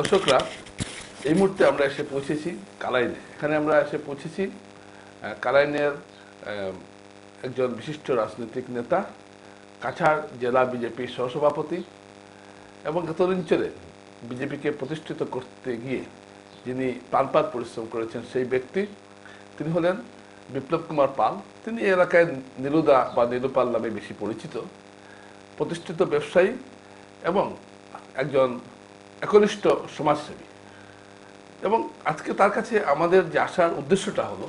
দর্শকরা, এই মুহূর্তে আমরা এসে পৌঁছেছি কালাইনে। এখানে আমরা এসে পৌঁছেছি কালাইনের একজন বিশিষ্ট রাজনৈতিক নেতা, কাছাড় জেলা বিজেপির সহসভাপতি এবং গত অঞ্চলে বিজেপিকে প্রতিষ্ঠিত করতে গিয়ে যিনি প্রাণপাত পরিশ্রম করেছেন সেই ব্যক্তি, তিনি হলেন বিপ্লব কুমার পাল। তিনি এলাকায় নীলুদা বা নীলুপাল নামে বেশি পরিচিত। প্রতিষ্ঠিত ব্যবসায়ী এবং একজন একনিষ্ঠ সমাজসেবী। এবং আজকে তার কাছে আমাদের যে আসার উদ্দেশ্যটা হলো,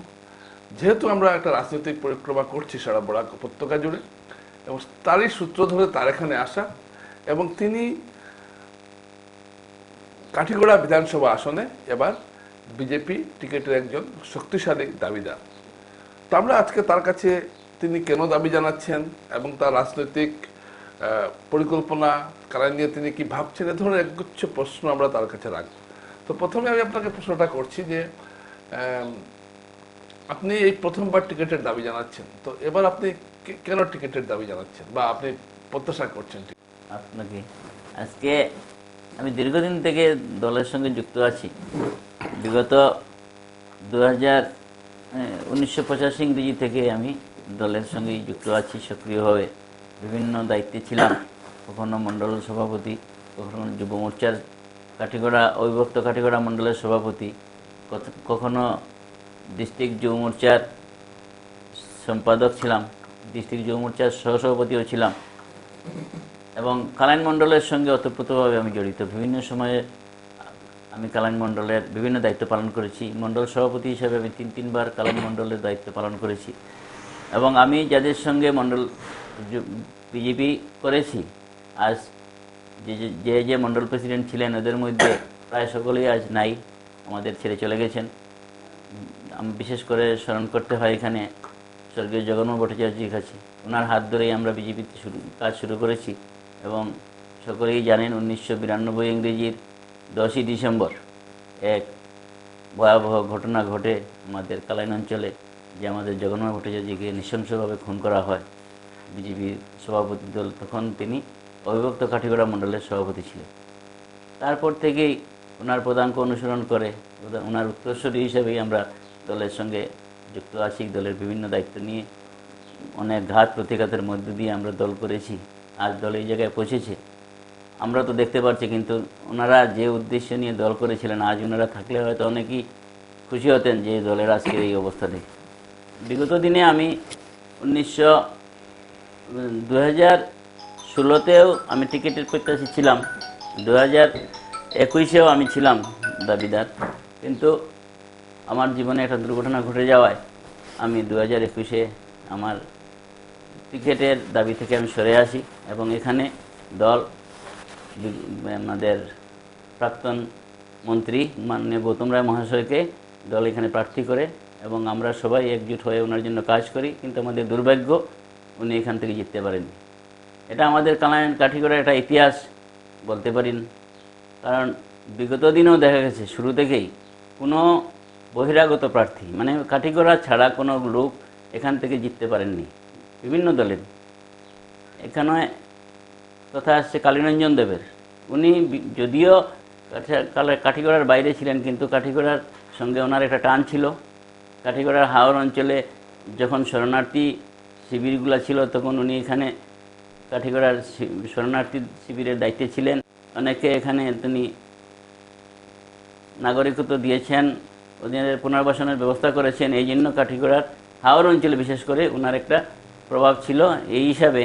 যেহেতু আমরা একটা রাজনৈতিক পরিক্রমা করছি সারা বরাক উপত্যকা জুড়ে, এবং তারই সূত্র ধরে তার এখানে আসা, এবং তিনি কাঠিগড়া বিধানসভা আসনে এবার বিজেপি টিকেটের একজন শক্তিশালী দাবিদার। তো আমরা আজকে তার কাছে তিনি কেন দাবি জানাচ্ছেন, এবং তার রাজনৈতিক পরিকল্পনা কারণ নিয়ে তিনি কি ভাবছেন, এ ধরনের একগুচ্ছ প্রশ্ন আমরা তার কাছে রাখব। তো প্রথমে আমি আপনাকে প্রশ্নটা করছি যে আপনি এই প্রথমবার টিকিটের দাবি জানাচ্ছেন, তো এবার আপনি কেন টিকিটের দাবি জানাচ্ছেন বা আপনি প্রত্যাশা করছেন আপনাকে, আজকে আমি দীর্ঘদিন থেকে দলের সঙ্গে যুক্ত আছি। বিগত দু হাজার উনিশশো পঁচাশি ইংরেজি থেকে আমি দলের সঙ্গে যুক্ত আছি সক্রিয়ভাবে। বিভিন্ন দায়িত্বে ছিলাম। কখনো মণ্ডল সভাপতি কখনো যুব মোর্চার কাঠিগড়া, অবিভক্ত কাঠিগড়া মণ্ডলের সভাপতি। কখনো ডিস্ট্রিক্ট যুব মোর্চার সম্পাদক ছিলাম, ডিস্ট্রিক্ট যুব মোর্চার সহসভাপতিও ছিলাম। এবং কালাইন মণ্ডলের সঙ্গে ওতপ্রোতভাবে আমি জড়িত। বিভিন্ন সময়ে আমি কালাইন মণ্ডলের বিভিন্ন দায়িত্ব পালন করেছি। মণ্ডল সভাপতি হিসেবে আমি তিন, তিনবার কালাইন মণ্ডলের দায়িত্ব পালন করেছি। এবং আমি যাদের সঙ্গে মণ্ডল বিজেপি করেছি, আজ যে যে- যে মণ্ডল প্রেসিডেন্ট ছিলেন, ওদের মধ্যে প্রায় সকলেই আজ নাই, আমাদের ছেড়ে চলে গেছেন। আমি বিশেষ করে স্মরণ করতে হয় এখানে স্বর্গীয় জগন্নাথ ভট্টাচার্যের কাছে। ওনার হাত ধরেই আমরা বিজেপিতে শুরু কাজ শুরু করেছি এবং সকলেই জানেন উনিশশো বিরানব্বই ইংরেজির দশই ডিসেম্বর এক ভয়াবহ ঘটনা ঘটে আমাদের কালাইন অঞ্চলে। যে আমাদের জগন্নাথ ভট্টাচার্যকে নৃশংসভাবে খুন করা হয় বিজেপির সভাপতি দল, তখন তিনি অবিভক্ত কাঠিগড়া মণ্ডলের সভাপতি ছিলেন। তারপর থেকেই ওনার প্রধানকে অনুসরণ করে ওনার উত্তরসূরি হিসেবেই আমরা দলের সঙ্গে যুক্ত আছি, দলের বিভিন্ন দায়িত্ব নিয়ে। অনেক ঘাত প্রতিঘাতের মধ্য দিয়ে আমরা দল করেছি, আজ দল এই জায়গায় পৌঁছেছে। আমরা তো দেখতে পাচ্ছি কিন্তু ওনারা যে উদ্দেশ্য নিয়ে দল করেছিলেন, আজ ওনারা থাকলে হয়তো অনেকেই খুশি হতেন যে দলের আজকের এই অবস্থা দেখে বিগত দিনে আমি উনিশশো দু হাজার ষোলোতেও আমি টিকিটের প্রত্যাশী ছিলাম। দু হাজার একুশেও আমি ছিলাম দাবিদার। কিন্তু আমার জীবনে একটা দুর্ঘটনা ঘটে যাওয়ায় আমি দু হাজার একুশে আমার টিকিটের দাবি থেকে আমি সরে আসি এবং এখানে দল আমাদের প্রাক্তন মন্ত্রী মাননীয় গৌতম রায় মহাশয়কে দল এখানে প্রার্থী করে এবং আমরা সবাই একজুট হয়ে ওনার জন্য কাজ করি, কিন্তু আমাদের দুর্ভাগ্য উনি এখান থেকে জিততে পারেননি। এটা আমাদের কালায়ন কাঠিগড়ার একটা ইতিহাস বলতে পারেন। কারণ বিগত দিনেও দেখা গেছে, শুরু থেকেই কোনো বহিরাগত প্রার্থী মানে কাঠিগড়া ছাড়া কোনো লোক এখান থেকে জিততে পারেননি, বিভিন্ন দলের। এখানে কথা আসছে কালীরঞ্জন দেবের। উনি যদিও কাঠা- কাঠিগড়ার বাইরে ছিলেন, কিন্তু কাঠিগড়ার সঙ্গে ওনার একটা টান ছিল। কাঠিগড়ার হাওর অঞ্চলে যখন শরণার্থী শিবিরগুলো ছিল তখন উনি এখানে কাঠিগড়ার শরণার্থী শিবিরের দায়িত্বে ছিলেন। অনেকে এখানে তিনি নাগরিকত্ব দিয়েছেন ওদের পুনর্বাসনের ব্যবস্থা করেছেন এই জন্য কাঠিগড়ার হাওর অঞ্চলে বিশেষ করে ওনার একটা প্রভাব ছিল। এই হিসাবে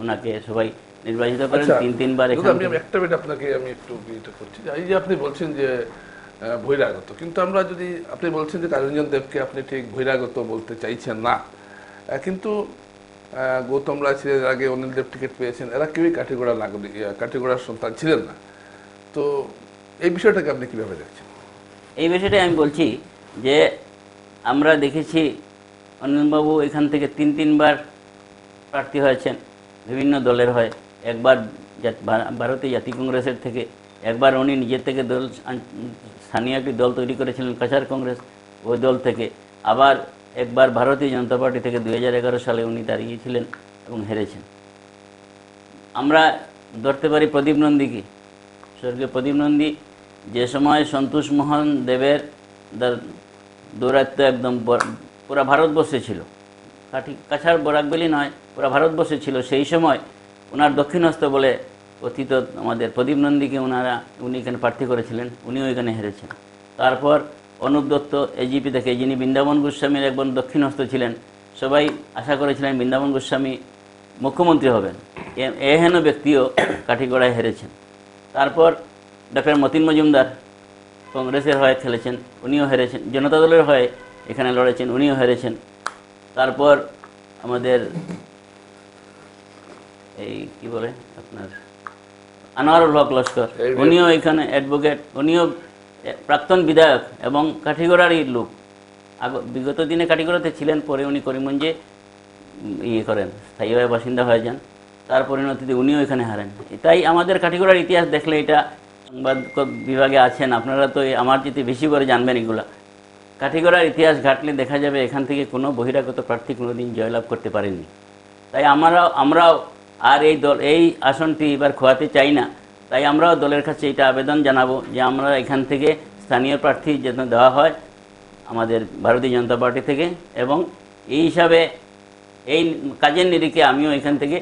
ওনাকে সবাই নির্বাচিত করেন আচ্ছা, তিন তিনবার একটা মিনিট আপনাকে আমি একটু করছি। এই যে আপনি বলছেন যে বহিরাগত। কিন্তু আমরা যদি আপনি বলছেন যে কালীরঞ্জন দেবকে আপনি ঠিক বহিরাগত বলতে চাইছেন না কিন্তু গৌতম রায় ছিলেন আগে, অনিল দেব টিকিট পেয়েছেন, এরা কেউই কাঠিগোড়া নাগরিক কাঠিগোড়ার সন্তান ছিলেন না। তো এই বিষয়টাকে আপনি কীভাবে দেখছেন? এই বিষয়টাই আমি বলছি যে আমরা দেখেছি অনিলবাবু এখান থেকে তিন, তিনবার প্রার্থী হয়েছেন, বিভিন্ন দলের হয়। একবার ভারতীয় জাতীয় কংগ্রেসের থেকে একবার উনি নিজের থেকে দল স্থানীয় একটি দল তৈরি করেছিলেন কাছার কংগ্রেস, ওই দল থেকে। আবার একবার ভারতীয় জনতা পার্টি থেকে দু হাজার এগারো সালে উনি দাঁড়িয়েছিলেন এবং হেরেছেন। আমরা ধরতে পারি প্রদীপ নন্দীকে। স্বর্গীয় প্রদীপ নন্দী যে সময় সন্তোষ মোহন দেবের দার- দৌরাত্ম্য একদম পুরা ভারতবর্ষে ছিল। কাঠি, কাছাড় বরাকবেলি নয়, পুরা ভারতবর্ষে ছিল। সেই সময় ওনার দক্ষিণহস্ত বলে কথিত আমাদের প্রদীপ নন্দীকে ওনারা, উনি এখানে প্রার্থী করেছিলেন, উনিও এখানে হেরেছেন। তারপর অনুপ দত্ত এজিপি থেকে যিনি বৃন্দাবন গোস্বামীর একজন দক্ষিণহস্ত ছিলেন, সবাই আশা করেছিলেন বৃন্দাবন গোস্বামী মুখ্যমন্ত্রী হবেন। এহেন ব্যক্তিও কাঠিগড়ায় হেরেছেন। তারপর ডক্টর মতিন মজুমদার কংগ্রেসের হয়ে খেলেছেন, উনিও হেরেছেন। জনতা দলের হয়ে এখানে লড়েছেন, উনিও হেরেছেন। তারপর আমাদের এই, কি বলে আপনার? আনোয়ারুল হক লস্কর। উনিও এখানে অ্যাডভোকেট উনিও প্রাক্তন বিধায়ক এবং কাঠিগড়ারই লোক। আগ বিগত দিনে কাঠিগড়াতে ছিলেন পরে উনি করিমগঞ্জে ইয়ে করেন স্থায়ীভাবে বাসিন্দা হয়ে যান। তার পরিণতিতে উনিও এখানে হারেন। তাই আমাদের কাঠিগড়ার ইতিহাস দেখলে এটা সংবাদ বিভাগে আছেন। আপনারা তো আমার যেতে বেশি করে জানবেন এগুলা। কাঠিগড়ার ইতিহাস ঘাটলে দেখা যাবে এখান থেকে কোনো বহিরাগত প্রার্থী কোনোদিন জয়লাভ করতে পারেননি। তাই আমরা আমরাও আর এই দল, এই আসনটি এবার খোয়াতে চাই না। তাই আমরাও দলের কাছে এটা আবেদন জানাব যে আমরা এখান থেকে স্থানীয় প্রার্থী যেন দেওয়া হয় আমাদের ভারতীয় জনতা পার্টি থেকে এবং এই হিসাবে এই কাজের নিরিখে আমিও এখান থেকে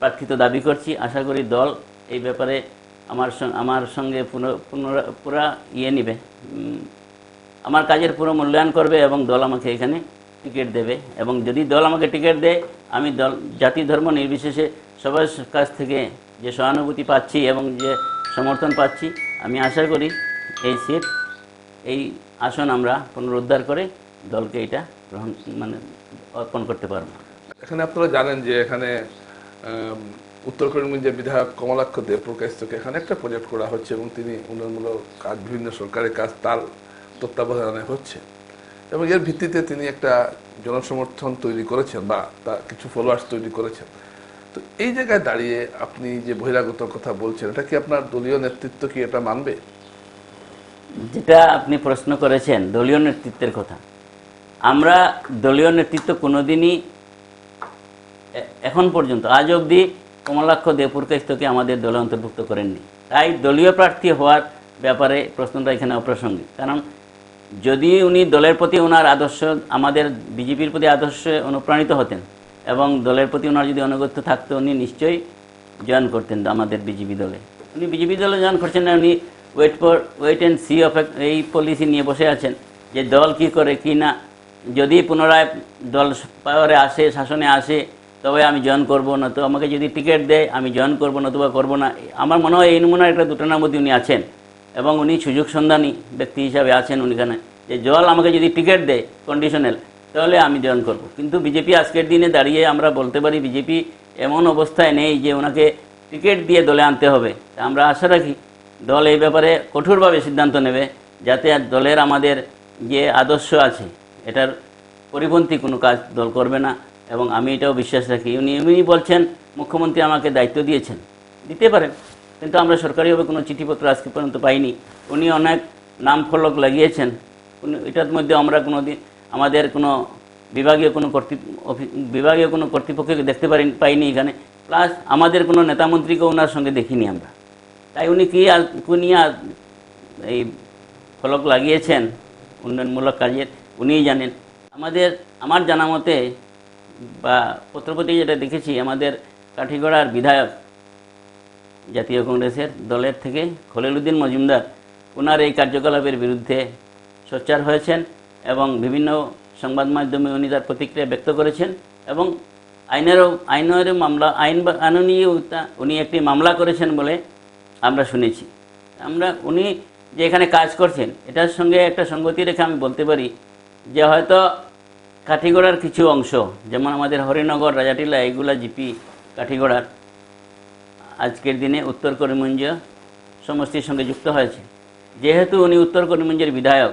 প্রার্থিত দাবি করছি। আশা করি দল এই ব্যাপারে আমার আমার সঙ্গে পুরা ইয়ে নিবে। আমার কাজের পুরো মূল্যায়ন করবে এবং দল আমাকে এখানে টিকিট দেবে এবং যদি দল আমাকে টিকিট দেয়, আমি দল, জাতি ধর্ম নির্বিশেষে সবার কাছ থেকে যে সহানুভূতি পাচ্ছি এবং যে সমর্থন পাচ্ছি, আমি আশা করি এই সিট এই আসন আমরা পুনরুদ্ধার করে দলকে এটা গ্রহণ মানে অর্পণ করতে পারব। এখানে আপনারা জানেন যে এখানে উত্তর করিমগঞ্জের বিধায়ক কমলাক্ষ দেব প্রকাশকে এখানে একটা প্রজেক্ট করা হচ্ছে এবং তিনি উন্নয়নমূলক কাজ, বিভিন্ন সরকারের কাজ, তার তত্ত্বাবধানে হচ্ছে। এবং এর ভিত্তিতে তিনি একটা জনসমর্থন তৈরি করেছেন বা তা কিছু ফলোয়ার্স তৈরি করেছেন। তো এই জায়গায় দাঁড়িয়ে আপনি যে বহিরাগত কথা বলছেন, এটা কি আপনার দলীয় নেতৃত্ব কি এটা মানবে? যেটা আপনি প্রশ্ন করেছেন, দলীয় নেতৃত্বের কথা। আমরা দলীয় নেতৃত্ব কোনোদিনই এখন পর্যন্ত, আজ অবধি কমলাক্ষ দেবপুরকাস্তকে আমাদের দলে অন্তর্ভুক্ত করেননি। তাই দলীয় প্রার্থী হওয়ার ব্যাপারে প্রশ্নটা এখানে অপ্রাসঙ্গিক। কারণ যদি উনি দলের প্রতি ওনার আদর্শ, আমাদের বিজেপির প্রতি আদর্শে অনুপ্রাণিত হতেন এবং দলের প্রতি ওনার যদি অনুগত্য থাকতো, উনি নিশ্চয়ই জয়েন করতেন আমাদের বিজেপি দলে। উনি বিজেপি দলে জয়েন করছেন না, উনি wait for wait and see of এই পলিসি নিয়ে বসে আছেন যে দল কি করে, কি না। যদি পুনরায় দল পাওয়ারে আসে, শাসনে আসে, তবে আমি জয়েন করব না তো আমাকে যদি টিকিট দেয়, আমি জয়েন করব, নতুবা করব না। আমার মনে হয় এই নমুনার একটা দুটানার মধ্যে উনি আছেন। এবং উনি সুযোগ সন্ধানী ব্যক্তি হিসাবে আছেন উনিখানে। যে জল আমাকে যদি টিকিট দেয় কন্ডিশনাল তাহলে আমি জয়েন করব। কিন্তু বিজেপি আজকের দিনে দাঁড়িয়ে আমরা বলতে পারি, বিজেপি এমন অবস্থায় নেই যে ওনাকে টিকিট দিয়ে দলে আনতে হবে। আমরা আশা রাখি দল এই ব্যাপারে কঠোরভাবে সিদ্ধান্ত নেবে, যাতে দলের আমাদের যে আদর্শ আছে, এটার পরিপন্থী কোনো কাজ দল করবে না। এবং আমি এটাও বিশ্বাস রাখি। উনি এমনি বলছেন, মুখ্যমন্ত্রী আমাকে দায়িত্ব দিয়েছেন। দিতে পারেন। কিন্তু আমরা সরকারিভাবে কোনো চিঠিপত্র আজকে পর্যন্ত পাইনি। উনি অনেক নাম ফলক লাগিয়েছেন। উনি, এটার মধ্যে আমরা কোনো দিন আমাদের কোনো বিভাগীয় কোনো কর্তৃ বিভাগীয় কোনো কর্তৃপক্ষকে দেখতে পারি, পাইনি এখানে। প্লাস আমাদের কোনো নেতামন্ত্রীকে ওনার সঙ্গে দেখিনি আমরা। তাই উনি কি আর এই ফলক লাগিয়েছেন, উন্নয়নমূলক কাজের, উনিই জানেন। আমাদের, আমার জানা মতে বা পত্রপতি যেটা দেখেছি, আমাদের কাঠিগড়ার বিধায়ক জাতীয় কংগ্রেসের দলের থেকে খলিলুদ্দিন মজুমদার ওনার এই কার্যকলাপের বিরুদ্ধে সোচ্চার হয়েছেন এবং বিভিন্ন সংবাদ মাধ্যমে উনি তার প্রতিক্রিয়া ব্যক্ত করেছেন এবং আইনেরও আইনেরও মামলা, আইন বা আইনীয় উনি একটি মামলা করেছেন বলে আমরা শুনেছি। আমরা, উনি যে এখানে কাজ করছেন, এটার সঙ্গে একটা সঙ্গতি রেখে আমি বলতে পারি যে হয়তো কাঠিগড়ার কিছু অংশ, যেমন আমাদের হরিনগর, রাজাটিলা এগুলা জিপি কাঠিগড়ার আজকের দিনে উত্তর করিমগঞ্জ সমষ্টির সঙ্গে যুক্ত হয়েছে। যেহেতু উনি উত্তর করিমগঞ্জের বিধায়ক,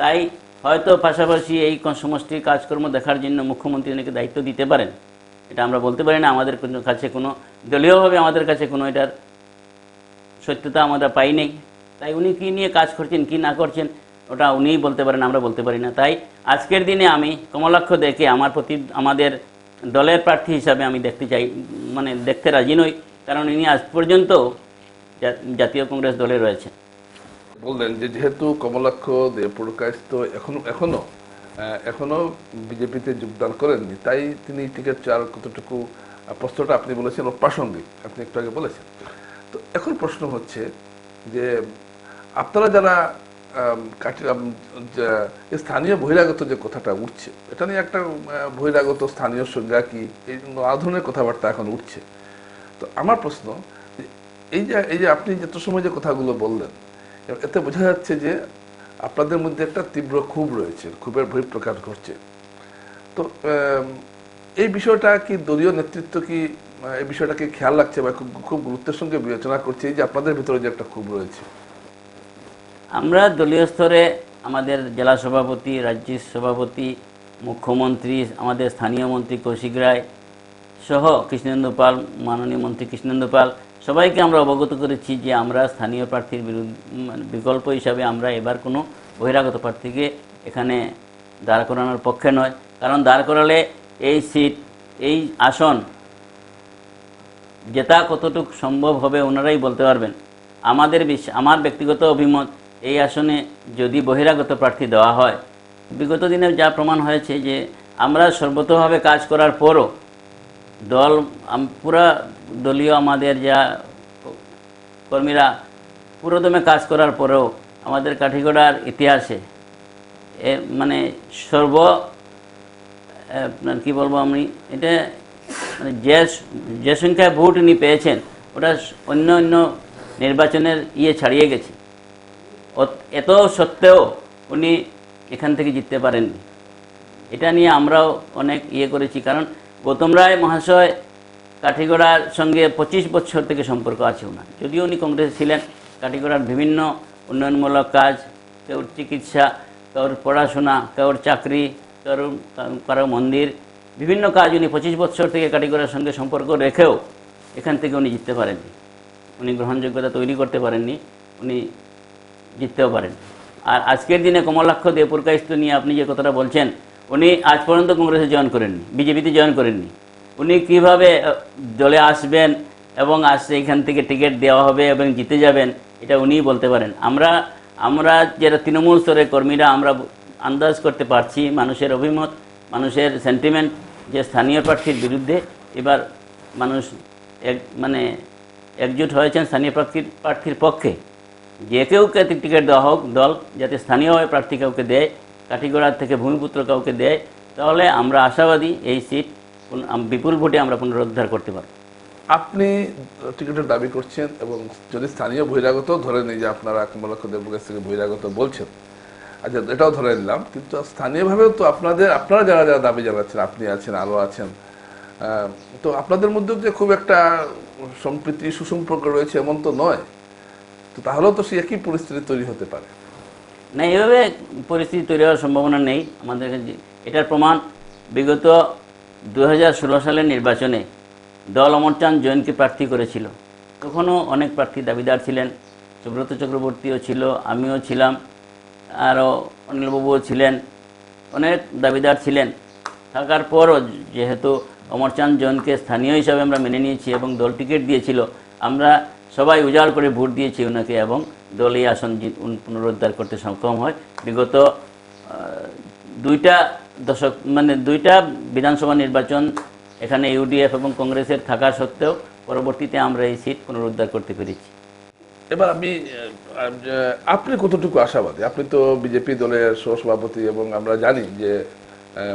তাই হয়তো পাশাপাশি এই সমষ্টির কাজকর্ম দেখার জন্য মুখ্যমন্ত্রী উনিকে দায়িত্ব দিতে পারেন। এটা আমরা বলতে পারি না, আমাদের কাছে কোনো, দলীয়ভাবে আমাদের কাছে কোনো এটার সত্যতা আমরা পাই নেই। তাই উনি কী নিয়ে কাজ করছেন, কি না করছেন, ওটা উনিই বলতে পারেন, আমরা বলতে পারি না। তাই আজকের দিনে আমি কমলাক্ষ দেখে আমার প্রতি, আমাদের দলের প্রার্থী হিসাবে আমি দেখতে চাই মানে দেখতে রাজি নই। কারণ ইনি আজ পর্যন্ত জাতীয় কংগ্রেস দলে রয়েছেন। বললেন যে যেহেতু কমলাক্ষ দেবপুরকায়স্ত এখনও এখনও আহ, এখনও বিজেপিতে যোগদান করেননি তাই তিনি টিকিট চার কতটুকু প্রশ্নটা আপনি বলেছেন প্রাসঙ্গিক আপনি একটু আগে বলেছেন। তো এখন প্রশ্ন হচ্ছে যে আপনারা যারা স্থানীয় বহিরাগত যে কথাটা উঠছে এটা নিয়ে একটা বহিরাগত স্থানীয় সংজ্ঞা কি? এই ধরনের কথাবার্তা এখন উঠছে। তো আমার প্রশ্ন, এই যে এই যে আপনি যত সময় যে কথাগুলো বললেন, এতে বোঝা যাচ্ছে যে আপনাদের মধ্যে একটা তীব্র ক্ষোভ রয়েছে, ক্ষোভের বহিঃপ্রকাশ ঘটছে। তো এই বিষয়টা কি দলীয় নেতৃত্ব কি, এই বিষয়টাকে খেয়াল রাখছে বা খুব খুব গুরুত্বের সঙ্গে বিবেচনা করছে? এই যে আপনাদের ভিতরে যে একটা ক্ষোভ রয়েছে। আমরা দলীয় স্তরে আমাদের জেলা সভাপতি, রাজ্যের সভাপতি, মুখ্যমন্ত্রী, আমাদের স্থানীয় মন্ত্রী কৌশিক রায় সহ কৃষ্ণেন্দু পাল মাননীয় মন্ত্রী কৃষ্ণেন্দু পাল সবাইকে আমরা অবগত করেছি যে আমরা স্থানীয় প্রার্থীর বিরুদ্ধে বিকল্প হিসাবে আমরা এবার কোনো বহিরাগত প্রার্থীকে এখানে দাঁড় করানোর পক্ষে নয়। কারণ দাঁড় করালে এই সিট, এই আসন জেতা কতটুকু সম্ভব হবে ওনারাই বলতে পারবেন। আমাদের বিশ- আমার ব্যক্তিগত অভিমত, এই আসনে যদি বহিরাগত প্রার্থী দেওয়া হয়, বিগত দিনে যা প্রমাণ হয়েছে যে আমরা সর্বতভাবে কাজ করার পরও দল পুরা দলীয় আমাদের যা কর্মীরা পুরোদমে কাজ করার পরেও আমাদের কাঠিগড়ার ইতিহাসে, এ মানে সর্ব আপনার কি বলব আমি, এটা মানে যে যে সংখ্যায় ভোট উনি পেয়েছেন, ওটা অন্য অন্য নির্বাচনের ইয়ে ছাড়িয়ে গেছে। এত সত্ত্বেও উনি এখান থেকে জিততে পারেননি। এটা নিয়ে আমরাও অনেক ইয়ে করেছি, কারণ গৌতম রায় মহাশয় কাঠিগড়ার সঙ্গে পঁচিশ বছর থেকে সম্পর্ক আছে ওনার। যদিও উনি কংগ্রেসে ছিলেন, কাঠিগড়ার বিভিন্ন উন্নয়নমূলক কাজ কেউর চিকিৎসা, কারোর পড়াশোনা, কারোর চাকরি, কারোর কারও মন্দির, বিভিন্ন কাজ উনি পঁচিশ বছর থেকে কাঠিগড়ার সঙ্গে সম্পর্ক রেখেও এখান থেকে উনি জিততে পারেননি। উনি গ্রহণযোগ্যতা তৈরি করতে পারেননি, উনি জিততেও পারেন আর আজকের দিনে কমলাক্ষ দেবপুরকাইস্ত নিয়ে আপনি যে কথাটা বলছেন উনি আজ পর্যন্ত কংগ্রেসে জয়েন করেননি, বিজেপিতে জয়েন করেননি। উনি কীভাবে দলে আসবেন এবং আসছে এখান থেকে টিকিট দেওয়া হবে এবং জিতে যাবেন, এটা উনিই বলতে পারেন। আমরা আমরা যারা তৃণমূল স্তরের কর্মীরা, আমরা আন্দাজ করতে পারছি মানুষের অভিমত, মানুষের সেন্টিমেন্ট যে স্থানীয় প্রার্থীর বিরুদ্ধে এবার মানুষ এক মানে একজুট হয়েছেন স্থানীয় প্রার্থীর প্রার্থীর পক্ষে। যে কেউকে টিকিট দেওয়া হোক দল, যাতে স্থানীয়ভাবে প্রার্থী কাউকে দেয় কাঠিগড়ার থেকে ভূমিপুত্র কাউকে দেয়, তাহলে আমরা আশাবাদী এই সিট বিপুল ভোটে আমরা পুনরুদ্ধার করতে পারব। আপনি টিকিটের দাবি করছেন এবং যদি স্থানীয় বহিরাগত ধরে নিই যে আপনারা কমলাক্ষ দেবের কাছ থেকে বহিরাগত বলছেন আচ্ছা এটাও ধরে নিলাম, কিন্তু স্থানীয়ভাবেও তো আপনাদের, আপনারা যারা যারা দাবি জানাচ্ছেন, আপনি আছেন আরও আছেন তো আপনাদের মধ্যেও যে খুব একটা সম্প্রীতি সুসম্পর্ক রয়েছে এমন তো নয়, তো তাহলেও তো সে একই পরিস্থিতি তৈরি হতে পারে। না এভাবে পরিস্থিতি তৈরি হওয়ার সম্ভাবনা নেই আমাদের এটার প্রমাণ বিগত দু হাজার ষোলো সালের নির্বাচনে দল অমরচাঁদ জৈনকে প্রার্থী করেছিল। তখনও অনেক প্রার্থী দাবিদার ছিলেন। সুব্রত চক্রবর্তীও ছিল, আমিও ছিলাম, আরও অনিলবাবুও ছিলেন, অনেক দাবিদার ছিলেন। থাকার পরও যেহেতু অমরচাঁদ জৈনকে স্থানীয় হিসাবে আমরা মেনে নিয়েছি এবং দল টিকিট দিয়েছিল, আমরা সবাই উজাড় করে ভোট দিয়েছি ওনাকে এবং দল এই আসন পুনরুদ্ধার করতে সক্ষম হয়। বিগত দুইটা দশক মানে দুইটা বিধানসভা নির্বাচন এখানে ইউডিএফ এবং কংগ্রেসের থাকা সত্ত্বেও পরবর্তীতে আমরা এই সিট পুনরুদ্ধার করতে পেরেছি। এবার আমি আপনি কতটুকু আশাবাদী? আপনি তো বিজেপি দলের সহসভাপতি এবং আমরা জানি যে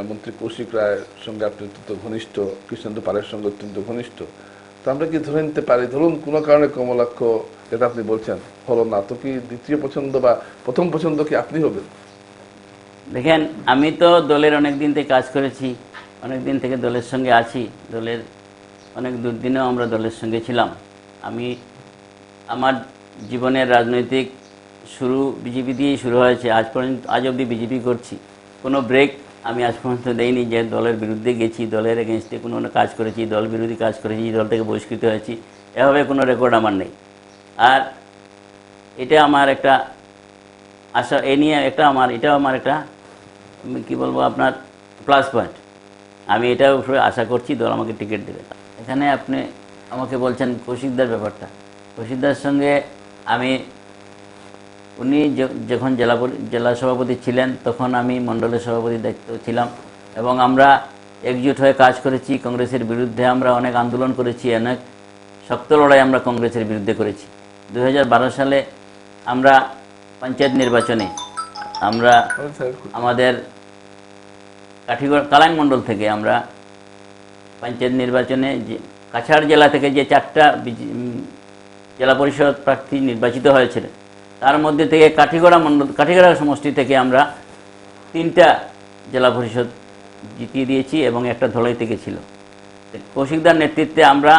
মন্ত্রী কৌশিক রায়ের সঙ্গে আপনি অত্যন্ত ঘনিষ্ঠ, কৃষ্ণেন্দু পালের সঙ্গে অত্যন্ত ঘনিষ্ঠ। তো আমরা কি ধরে নিতে পারি? ধরুন কোনো কারণে কমলাক্ষ, যেটা আপনি বলছেন, হলো না, তো কি দ্বিতীয় পছন্দ বা প্রথম পছন্দ কি আপনি হবেন? দেখেন, আমি তো দলের অনেক দিন থেকে কাজ করেছি অনেক দিন থেকে দলের সঙ্গে আছি, দলের অনেক দুর্দিনেও আমরা দলের সঙ্গে ছিলাম। আমি আমার জীবনের রাজনৈতিক শুরু বিজেপি দিয়েই শুরু হয়েছে, আজ পর্যন্ত, আজ অবধি বিজেপি করছি। কোনো ব্রেক আমি আজ পর্যন্ত দেইনি যে দলের বিরুদ্ধে গেছি, দলের এগেনস্টে কোনো কোনো কাজ করেছি, দল বিরোধী কাজ করেছি দল থেকে বহিষ্কৃত হয়েছি। এভাবে কোনো রেকর্ড আমার নেই। আর এটা আমার একটা আশা, এ নিয়ে একটা আমার, এটাও আমার একটা কী বলব, আপনার প্লাস পয়েন্ট আমি এটাও উপরে আশা করছি, দল আমাকে টিকিট দেবে। এখানে আপনি আমাকে বলছেন কৌশিকদার ব্যাপারটা। কৌশিকদার সঙ্গে আমি উনি যখন জেলা জেলা সভাপতি ছিলেন, তখন আমি মণ্ডলের সভাপতির দায়িত্ব ছিলাম এবং আমরা একজোট হয়ে কাজ করেছি। কংগ্রেসের বিরুদ্ধে আমরা অনেক আন্দোলন করেছি, অনেক শক্ত লড়াই আমরা কংগ্রেসের বিরুদ্ধে করেছি। দু হাজার বারো সালে আমরা পঞ্চায়েত নির্বাচনে আমরা আমাদের কাঠিগড়, কালাইন মণ্ডল থেকে আমরা পঞ্চায়েত নির্বাচনে যে, কাছাড় জেলা থেকে যে চারটা জেলা পরিষদ প্রার্থী নির্বাচিত হয়েছিল তার মধ্যে থেকে কাঠিগড়া মণ্ডল কাঠিগড়া সমষ্টি থেকে আমরা তিনটা জেলা পরিষদ জিতিয়ে দিয়েছি এবং একটা ধলাই থেকে ছিল। কৌশিকদার নেতৃত্বে আমরা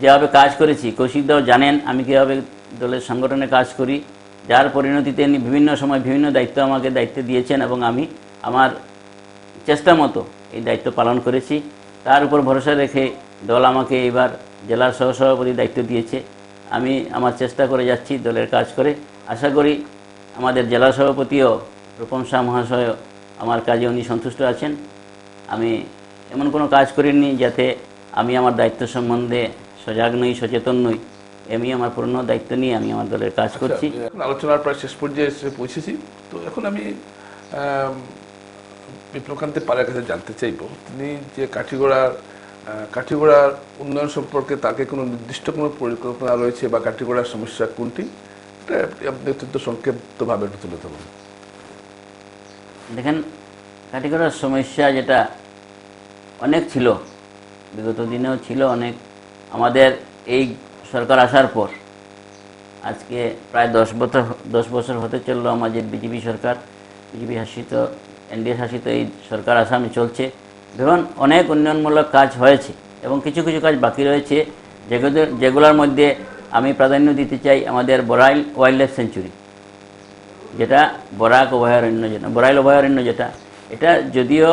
যেভাবে কাজ করেছি কৌশিকদাও জানেন আমি কীভাবে দলের সংগঠনে কাজ করি, যার পরিণতিতে তিনি বিভিন্ন সময় বিভিন্ন দায়িত্ব আমাকে দায়িত্ব দিয়েছেন এবং আমি আমার চেষ্টা মতো এই দায়িত্ব পালন করেছি। তার উপর ভরসা রেখে দল আমাকে এবার জেলার সহসভাপতি দায়িত্ব দিয়েছে। আমি আমার চেষ্টা করে যাচ্ছি দলের কাজ করে। আশা করি আমাদের জেলা সভাপতিও রূপম শাহ মহাশয় আমার কাজে উনি সন্তুষ্ট আছেন। আমি এমন কোনো কাজ করিনি যাতে আমি আমার দায়িত্ব সম্বন্ধে সজাগ নই সচেতন নই। আমি আমার পূর্ণ দায়িত্ব নিয়ে আমি আমার দলের কাজ করছি। আলোচনার প্রায় শেষ পর্যায়ে এসে পৌঁছেছি। তো এখন আমি বিপ্লবকান্তি পালের কাছে জানতে চাইব তিনি যে কাঠিগোড়ার কাঠিগোড়ার উন্নয়ন সম্পর্কে তাকে কোনো নির্দিষ্ট কোনো পরিকল্পনা রয়েছে বা কাঠিগোড়ার সমস্যা কোনটি? সংক্ষিপ্তভাবে একটু তুলে ধরুন। দেখেন কাঠিগড়ার সমস্যা যেটা অনেক ছিল, বিগত দিনেও ছিল অনেক। আমাদের এই সরকার আসার পর, আজকে প্রায় দশ বছর দশ বছর হতে চলল আমাদের বিজেপি সরকার। বিজেপি শাসিত, এনডিএ শাসিত এই সরকার আসামে চলছে। ধরুন, অনেক উন্নয়নমূলক কাজ হয়েছে এবং কিছু কিছু কাজ বাকি রয়েছে। যেগুলো, যেগুলোর মধ্যে আমি প্রাধান্য দিতে চাই আমাদের বরাইল ওয়াইল্ড লাইফ সেঞ্চুরি। যেটা বরাক অভয়ারণ্য যেটা, বরাইল অভয়ারণ্য যেটা, এটা যদিও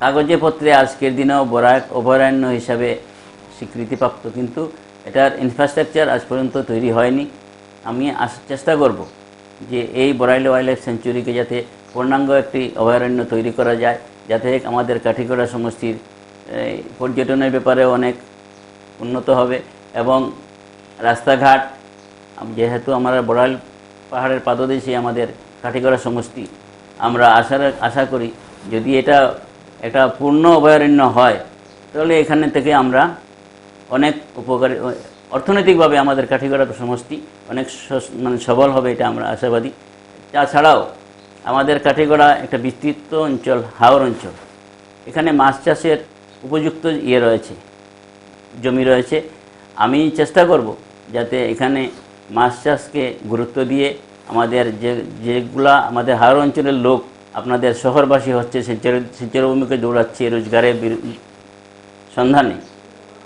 কাগজে পত্রে আজকের দিনেও বরাক অভয়ারণ্য হিসাবে স্বীকৃতিপ্রাপ্ত, কিন্তু এটার ইনফ্রাস্ট্রাকচার আজ পর্যন্ত তৈরি হয়নি। আমি চেষ্টা করব যে এই বরাইল ওয়াইল্ড লাইফ সেঞ্চুরিকে যাতে পূর্ণাঙ্গ একটি অভয়ারণ্য তৈরি করা যায়, যাতে আমাদের কাঠিগড়া সমষ্টির পর্যটনের ব্যাপারে অনেক উন্নত হবে। এবং রাস্তাঘাট যেহেতু আমরা বড়াইল পাহাড়ের পাদদেশে আমাদের কাঠিগড়া সমষ্টি, আমরা আশার, আশা করি যদি এটা একটা পূর্ণ অভয়ারণ্য হয়, তাহলে এখানে থেকে আমরা অনেক উপকারী অর্থনৈতিকভাবে আমাদের কাঠিগড়া সমষ্টি অনেক মানে সবল হবে এটা আমরা আশাবাদী। তাছাড়াও আমাদের কাঠিগড়া একটা বিস্তৃত অঞ্চল, হাওর অঞ্চল। এখানে মাছ চাষের উপযুক্ত ইয়ে রয়েছে, জমি রয়েছে। আমি চেষ্টা করব যাতে এখানে মাছ চাষকে গুরুত্ব দিয়ে আমাদের যে, যেগুলা আমাদের হাওর অঞ্চলের লোক আপনাদের শহরবাসী হচ্ছে সেচের সেচের ভূমিকে দৌড়াচ্ছে, রোজগারের সন্ধানে।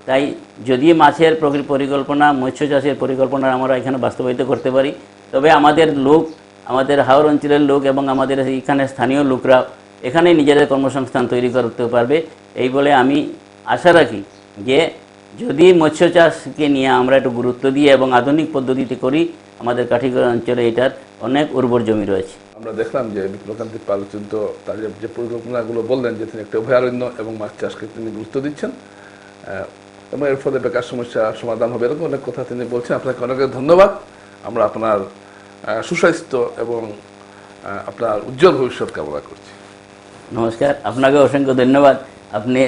তাই যদি মাছের প্রকৃ- পরিকল্পনা, মৎস্য চাষের পরিকল্পনা আমরা এখানে বাস্তবায়িত করতে পারি, তবে আমাদের লোক, আমাদের হাওর অঞ্চলের লোক এবং আমাদের এখানে স্থানীয় লোকরা এখানে নিজেদের কর্মসংস্থান তৈরি করতে পারবে। এই বলে আমি আশা রাখি যে যদি মৎস্য চাষকে নিয়ে আমরা একটু গুরুত্ব দিয়ে এবং আধুনিক পদ্ধতিতে করি আমাদের কাঠিগড় অঞ্চলে এটার অনেক উর্বর জমি রয়েছে। আমরা দেখলাম যে বিপ্লবকান্তি পাল কিন্তু তার যে- পরিকল্পনাগুলো বললেন যে তিনি একটা অভয়ারণ্য এবং মাছ চাষকে তিনি গুরুত্ব দিচ্ছেন। এবং এর ফলে বেকার সমস্যা সমাধান হবে এরকম অনেক কথা তিনি বলছেন। আপনাকে অনেক অনেক ধন্যবাদ। আমরা আপনার সুস্বাস্থ্য এবং আপনার উজ্জ্বল ভবিষ্যৎ কামনা করছি। নমস্কার। আপনাকে অসংখ্য ধন্যবাদ। আপনি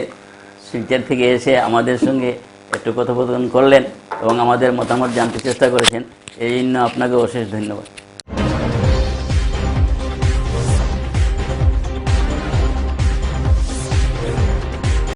শিলচর থেকে এসে আমাদের সঙ্গে একটু কথোপকথন করলেন এবং আমাদের মতামত জানতে চেষ্টা করেছেন। এই জন্য আপনাকে অশেষ ধন্যবাদ।